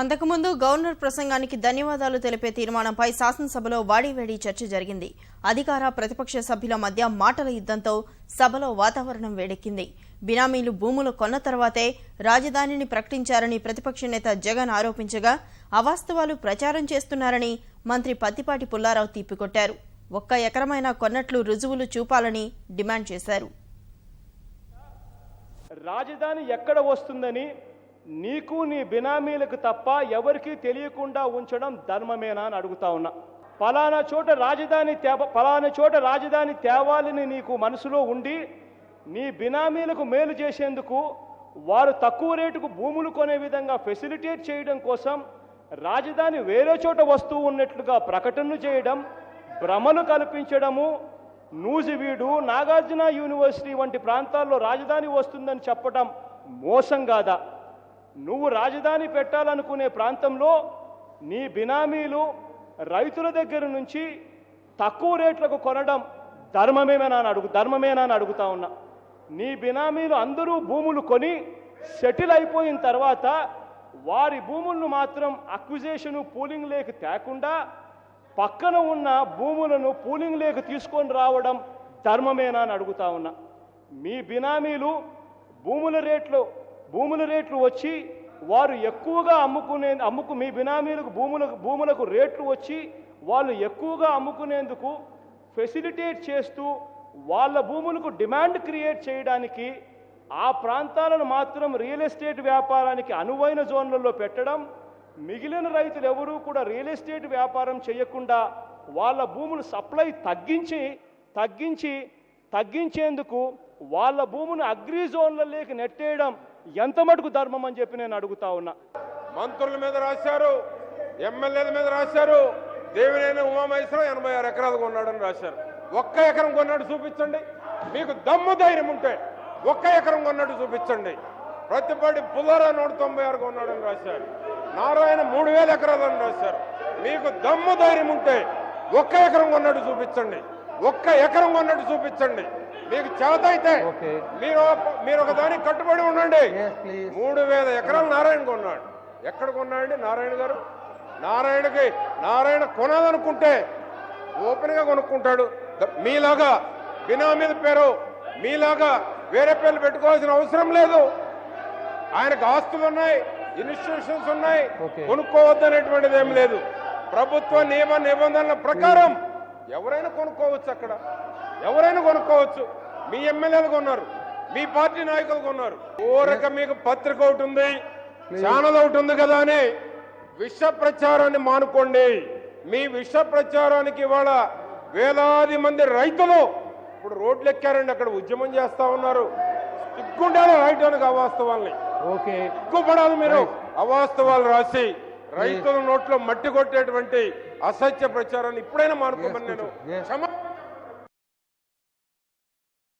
అంతకుముందు గవర్నర్ ప్రసంగానికి ధన్యవాదాలు తెలిపే తీర్మానంపై శాసనసభలో వాడివేడి చర్చ జరిగింది. అధికార ప్రతిపక్ష సభ్యుల మధ్య మాటల యుద్ధంతో సభలో వాతావరణం వేడెక్కింది. బినామీలు భూములు కొన్న తర్వాతే రాజధానిని ప్రకటించారని ప్రతిపక్ష నేత జగన్ ఆరోపించగా అవాస్తవాలు ప్రచారం చేస్తున్నారని మంత్రి పత్తిపాటి పుల్లారావు తిప్పికొట్టారు. ఒక్క ఎకరమైనా కొన్నట్లు రుజువులు చూపాలని డిమాండ్ చేశారు. రాజధాని ఎక్కడ వస్తుందని నీకు నీ బినామీలకు తప్ప ఎవరికీ తెలియకుండా ఉంచడం ధర్మమేనా అని అడుగుతా ఉన్నా. పలానా చోట రాజధాని తేవ పలానా చోట రాజధాని తేవాలని నీకు మనసులో ఉండి నీ బినామీలకు మేలు చేసేందుకు వారు తక్కువ రేటుకు భూములు కొనే విధంగా ఫెసిలిటేట్ చేయడం కోసం రాజధాని వేరే చోట వస్తూ ఉన్నట్లుగా ప్రకటనలు చేయడం భ్రమను కల్పించడము నూజివీడు నాగార్జున యూనివర్సిటీ వంటి ప్రాంతాల్లో రాజధాని వస్తుందని చెప్పడం మోసం కాదా? నువ్వు రాజధాని పెట్టాలనుకునే ప్రాంతంలో నీ బినామీలు రైతుల దగ్గర నుంచి తక్కువ రేట్లకు కొనడం ధర్మమేనా అని అడుగు ధర్మమేనా అని అడుగుతా ఉన్నా. నీ బినామీలు అందరూ భూములు కొని సెటిల్ అయిపోయిన తర్వాత వారి భూములను మాత్రం అక్విజేషను పూలింగ్ లేక తేకుండా పక్కన ఉన్న భూములను పూలింగ్ లేక తీసుకొని రావడం ధర్మమేనా అని అడుగుతా ఉన్నా. మీ బినామీలు భూముల రేట్లు భూముల రేట్లు వచ్చి వారు ఎక్కువగా అమ్ముకునే అమ్ముకు మీ బినామీలకు భూములకు భూములకు రేట్లు వచ్చి వాళ్ళు ఎక్కువగా అమ్ముకునేందుకు ఫెసిలిటేట్ చేస్తూ వాళ్ళ భూములకు డిమాండ్ క్రియేట్ చేయడానికి ఆ ప్రాంతాలను మాత్రం రియల్ ఎస్టేట్ వ్యాపారానికి అనువైన జోన్లలో పెట్టడం మిగిలిన రైతులు ఎవరూ కూడా రియల్ ఎస్టేట్ వ్యాపారం చేయకుండా వాళ్ళ భూములు సప్లై తగ్గించి తగ్గించి తగ్గించేందుకు వాళ్ళ భూమును అగ్రి జోన్లలోకి నెట్టేయడం ఎంత మటుకు ధర్మం అని చెప్పి నేను అడుగుతా ఉన్నా. మంత్రుల మీద రాశారు ఎమ్మెల్యేల మీద రాశారు దేవినేని ఉమామహేశ్వరం ఎనభై ఆరు ఎకరాలు కొన్నాడని రాశారు. ఒక్క ఎకరం కొన్నాడు చూపించండి. మీకు దమ్ము ధైర్యం ఉంటే ఒక్క ఎకరం కొన్నాడు చూపించండి. ప్రతిపాటి పుల్లారా నూట తొంభై ఆరు కొన్నాడని రాశారు. నారాయణ మూడు వేల ఎకరాలని రాశారు. మీకు దమ్ము ధైర్యం ఉంటే ఒక్క ఎకరం కొన్నాడు చూపించండి. ఒక్క ఎకరం కొన్నట్టు చూపించండి. మీకు చేత అయితే మీరు మీరు ఒక దానికి కట్టుబడి ఉండండి. మూడు వేల ఎకరాలు నారాయణ కొన్నాడు. ఎక్కడ కొన్నాడండి? నారాయణ గారు? నారాయణకి నారాయణ కొనాలనుకుంటే ఓపెన్గా కొనుక్కుంటాడు మీలాగా బినామీల పేరు మీలాగా వేరే పేర్లు పెట్టుకోవాల్సిన అవసరం లేదు. ఆయనకు ఆస్తులు ఉన్నాయి ఇన్స్టిట్యూషన్స్ ఉన్నాయి. కొనుక్కోవద్దనేటువంటిది ఏం లేదు. ప్రభుత్వ నియమ నిబంధనల ప్రకారం ఎవరైనా కొనుక్కోవచ్చు అక్కడ. ఎవరైనా కొనుక్కోవచ్చు. మీ ఎమ్మెల్యేలు కొన్నారు. మీ పార్టీ నాయకులు కొన్నారు. ఊరక మీకు పత్రిక ఒకటి ఉంది. ఛానల్ ఒకటి ఉంది కదా అని విష ప్రచారాన్ని మానుకోండి. మీ విష ప్రచారానికి ఇవాళ వేలాది మంది రైతులు ఇప్పుడు రోడ్లు ఎక్కారండి. అక్కడ ఉద్యమం చేస్తా ఉన్నారు. సిగ్గుండాలి రాయటానికి అవాస్తవాల్ని. ఓకే. సిగ్గుపడాలి మీరు. అవాస్తవాలు రాసి రైతుల నోట్లో మట్టి కొట్టేటువంటి అసత్య ప్రచారాన్ని ఇప్పుడైనా మానుకోమని నేను. క్షమ